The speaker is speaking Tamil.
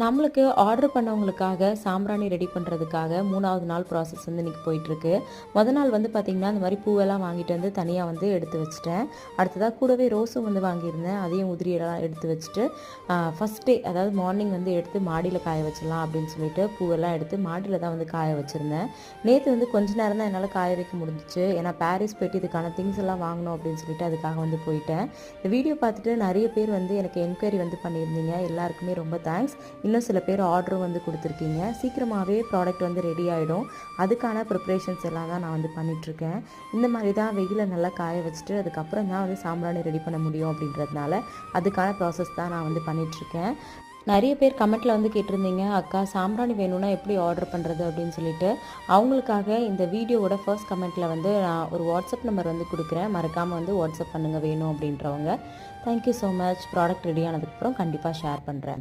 நம்மளுக்கு ஆர்டர் பண்ணவங்களுக்காக சாம்பிராணி ரெடி பண்ணுறதுக்காக மூணாவது நாள் ப்ராசஸ் வந்து இன்றைக்கி போயிட்டுருக்கு. மொதல் நாள் வந்து பார்த்திங்கன்னா இந்த மாதிரி பூவெல்லாம் வாங்கிட்டு வந்து தனியாக வந்து எடுத்து வச்சுட்டேன். அடுத்ததாக கூடவே ரோஸும் வந்து வாங்கியிருந்தேன். அதையும் உதிரியெல்லாம் எடுத்து வச்சுட்டு ஃபஸ்ட் டே அதாவது மார்னிங் வந்து எடுத்து மாடியில் காய வச்சிடலாம் அப்படின்னு சொல்லிட்டு பூவெல்லாம் எடுத்து மாடியில் தான் வந்து காய வச்சுருந்தேன். நேற்று வந்து கொஞ்ச நேரம் தான் என்னால் காய வைக்க முடிஞ்சிச்சு. ஏன்னா பாரிஸ் போயிட்டு இதுக்கான திங்ஸ் எல்லாம் வாங்கணும் அப்படின்னு சொல்லிட்டு அதுக்காக வந்து போயிட்டேன். இந்த வீடியோ பார்த்துட்டு நிறைய பேர் வந்து எனக்கு என்கொயரி வந்து பண்ணியிருந்தீங்க. எல்லாருக்குமே ரொம்ப தேங்க்ஸ் இன்னும் சில பேர் ஆர்டரும் வந்து கொடுத்துருக்கீங்க. சீக்கிரமாகவே ப்ராடக்ட் வந்து ரெடி ஆகிடும் அதுக்கான ப்ரிப்ரேஷன்ஸ் எல்லாம் தான் நான் வந்து பண்ணிகிட்ருக்கேன் இந்த மாதிரி தான் வெயிலில் நல்லா காய வச்சுட்டு அதுக்கப்புறம் தான் வந்து சாம்பிராணி ரெடி பண்ண முடியும் அப்படின்றதுனால அதுக்கான ப்ராசஸ் தான் நான் வந்து பண்ணிகிட்ருக்கேன் நிறைய பேர் கமெண்ட்டில் வந்து கேட்டிருந்தீங்க அக்கா சாம்பிராணி வேணும்னா எப்படி ஆர்டர் பண்ணுறது அப்படின்னு சொல்லிட்டு. அவங்களுக்காக இந்த வீடியோவோட ஃபர்ஸ்ட் கமெண்ட்டில் வந்து நான் ஒரு வாட்ஸ்அப் நம்பர் வந்து கொடுக்குறேன். மறக்காமல் வந்து வாட்ஸ்அப் பண்ணுங்கள் வேணும் அப்படின்றவங்க. Thank you so much product ready ஆனதுக்கப்புறம் கண்டிப்பாக ஷேர் பண்ணுறேன்